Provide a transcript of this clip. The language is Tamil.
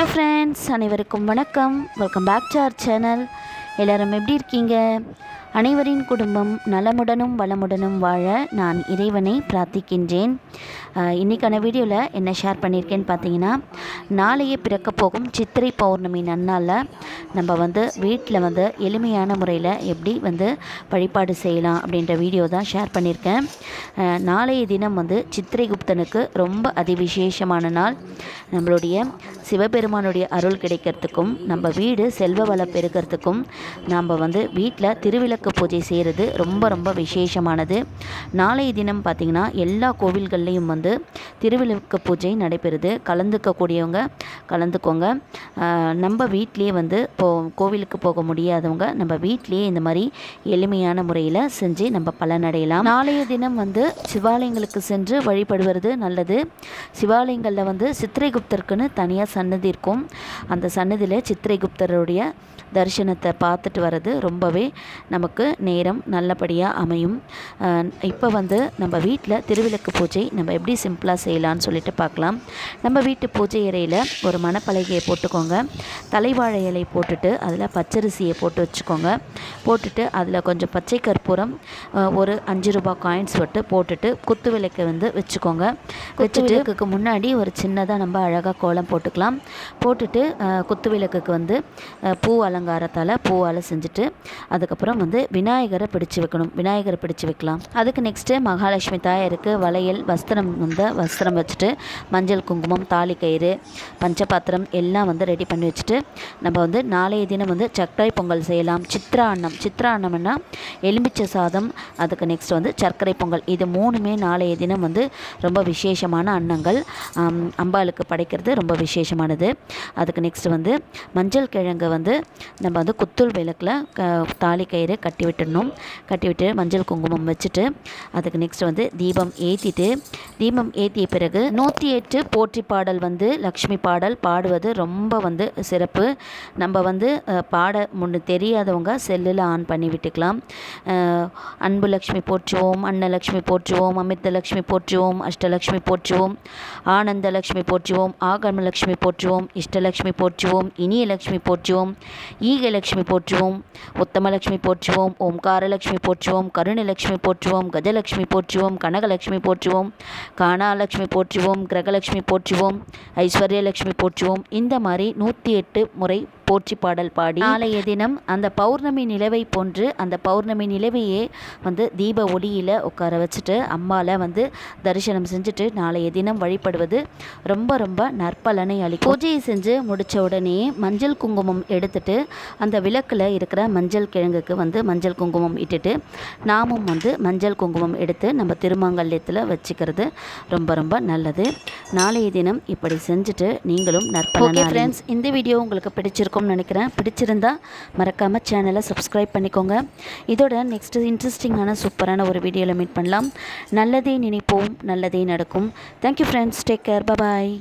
ஹலோ ஃப்ரெண்ட்ஸ் அனைவருக்கும் வணக்கம். Welcome back to our channel எல்லோரும் எப்படி இருக்கீங்க? அனைவரின் குடும்பம் நலமுடனும் வளமுடனும் வாழ நான் இறைவனை பிரார்த்திக்கின்றேன். இன்றைக்கான இன்னைக்கான வீடியோவில் என்ன ஷேர் பண்ணியிருக்கேன்னு பார்த்தீங்கன்னா நாளையே பிறக்க போகும் சித்திரை பௌர்ணமி நன்னாளில் நம்ம வந்து வீட்டில் வந்து எளிமையான முறையில் எப்படி வந்து வழிபாடு செய்யலாம் அப்படின்ற வீடியோ தான் ஷேர் பண்ணியிருக்கேன் நாளைய தினம் வந்து சித்திரை குப்தனுக்கு ரொம்ப அதிவிசேஷமான நாள். நம்மளுடைய சிவபெருமானுடைய அருள் கிடைக்கிறதுக்கும் நம்ம வீடு செல்வ வளம் பெருக்கிறதுக்கும் நாம் வந்து வீட்டில் திருவிழா திருவிளக்கு பூஜை செய்கிறது ரொம்ப ரொம்ப விசேஷமானது. நாளைய தினம் பார்த்திங்கன்னா எல்லா கோவில்கள்லேயும் வந்து திருவிளக்கு பூஜை நடைபெறுது. கலந்துக்கக்கூடியவங்க கலந்துக்கோங்க. நம்ம வீட்லேயே வந்து போ கோவிலுக்கு போக முடியாதவங்க நம்ம வீட்லேயே இந்த மாதிரி எளிமையான முறையில் செஞ்சு நம்ம பலனடையலாம் நாளைய தினம் வந்து சிவாலயங்களுக்கு சென்று வழிபடுவது நல்லது. சிவாலயங்களில் வந்து சித்திரைகுப்தருக்குன்னு தனியாக சன்னதி இருக்கும். அந்த சன்னதியில் சித்திரைகுப்தருடைய தரிசனத்தை பார்த்துட்டு வர்றது ரொம்பவே நமக்கு நேரம் நல்லபடியாக அமையும். இப்போ வந்து நம்ம வீட்டில் திருவிளக்கு பூஜை நம்ம எப்படி சிம்பிளாக செய்யலாம்னு சொல்லிட்டு பார்க்கலாம் நம்ம வீட்டு பூஜை அறையில் ஒரு மணப்பலகையை போட்டுக்கோங்க. தலைவாழை இலை போட்டுட்டு அதில் பச்சரிசியை போட்டு வச்சுக்கோங்க. போட்டுட்டு அதில் கொஞ்சம் பச்சை கற்பூரம் ஒரு அஞ்சு ரூபாய் காயின்ஸ் விட்டு போட்டுட்டு குத்து விளக்கை வந்து வச்சுக்கோங்க. குத்து விளக்குக்கு முன்னாடி ஒரு சின்னதாக நம்ம அழகாக கோலம் போட்டுக்கலாம். போட்டுட்டு குத்து விளக்குக்கு வந்து பூ அலங்காரத்தால் பூவால் செஞ்சுட்டு அதுக்கப்புறம் வந்து விநாயகரை பிடிச்சு வைக்கணும். விநாயகரை பிடிச்சு வைக்கலாம். அதுக்கு நெக்ஸ்ட்டு மகாலட்சுமி தாயாருக்கு வளையல் வஸ்திரம் வந்து வஸ்திரம் வச்சுட்டு மஞ்சள் குங்குமம் தாலி கயிறு பஞ்சபாத்திரம் எல்லாம் வந்து ரெடி பண்ணி வச்சுட்டு நம்ம வந்து நாளைய தினம் வந்து சர்க்கரை பொங்கல் செய்யலாம். சித்ரா அன்னம். சித்ரா அன்னம்னா எலுமிச்சை சாதம் அதுக்கு நெக்ஸ்ட் வந்து சர்க்கரை பொங்கல். இது மூணுமே நாளைய தினம் வந்து ரொம்ப விசேஷமான அன்னங்கள். அம்பாளுக்கு படைக்கிறது ரொம்ப விசேஷமானது. அதுக்கு நெக்ஸ்ட் வந்து மஞ்சள் கிழங்கு வந்து நம்ம வந்து குத்துள் விளக்கில் க தாலி கயிறு கட்டி விட்டுடணும் கட்டி விட்டு மஞ்சள் குங்குமம் வச்சுட்டு அதுக்கு நெக்ஸ்ட் வந்து தீபம் ஏற்றிட்டு தீபம் ஏற்றிய பிறகு நூற்றி எட்டு போற்றி பாடல் வந்து லக்ஷ்மி பாடல் பாடுவது ரொம்ப வந்து சிறப்பு நம்ம வந்து பாட முன்னு தெரியாதவங்க செல்லில் ஆன் பண்ணி விட்டுக்கலாம் அன்பு லக்ஷ்மி போற்றுவோம் அன்னலக்ஷ்மி போற்றுவோம் அமிர்தலக்ஷ்மி போற்றுவோம் அஷ்டலக்ஷ்மி போற்றுவோம் ஆனந்தலக்ஷ்மி போற்றுவோம் ஆகமலக்ஷ்மி போற்றுவோம் இஷ்டலக்ஷ்மி போற்றுவோம் இனியலக்ஷ்மி போற்றுவோம் ஈகலக்ஷ்மி போற்றுவோம் உத்தமலக்ஷ்மி போற்றுவோம் ஓம்காரலக்ஷ்மி போற்றுவோம் கருணலட்சுமி போற்றுவோம் கஜலட்சுமி போற்றுவோம் கனகலட்சுமி போற்றுவோம் கானாலட்சுமி போற்றுவோம் கிரகலக்ஷ்மி போற்றுவோம் ஐஸ்வர்யலக்ஷ்மி போற்றுவோம். இந்த மாதிரி நூற்றி எட்டு முறை போற்றி பாடல் பாடி. நாளைய தினம் அந்த பௌர்ணமி நிலவை போன்று அந்த பௌர்ணமி நிலவையே வந்து தீப ஒளியில் உட்கார வச்சுட்டு அம்மால வந்து தரிசனம் செஞ்சுட்டு நாளைய தினம் வழிபடுவது ரொம்ப ரொம்ப நற்பலனை அளிக்கும். பூஜையை செஞ்சு முடித்த உடனே மஞ்சள் குங்குமம் எடுத்துட்டு அந்த விளக்கில் இருக்கிற மஞ்சள் கிழங்குக்கு வந்து மஞ்சள் குங்குமம் இட்டுட்டு நாமும் வந்து மஞ்சள் குங்குமம் எடுத்து நம்ம திருமாங்கல்யத்தில் வச்சுக்கிறது ரொம்ப ரொம்ப நல்லது. நாளைய தினம் இப்படி செஞ்சுட்டு நீங்களும் நற்பலன் ஃப்ரெண்ட்ஸ் இந்த வீடியோ உங்களுக்கு பிடிச்சிருக்கும்னு நினைக்கிறேன். பிடிச்சிருந்தா மறக்காமல் சேனலை சப்ஸ்கிரைப் பண்ணிக்கோங்க. இதோட நெக்ஸ்ட்டு இன்ட்ரெஸ்டிங்கான சூப்பரான ஒரு வீடியோவில் மீட் பண்ணலாம். நல்லதே நினைப்போம் நல்லதே நடக்கும். Thank you friends take care bye bye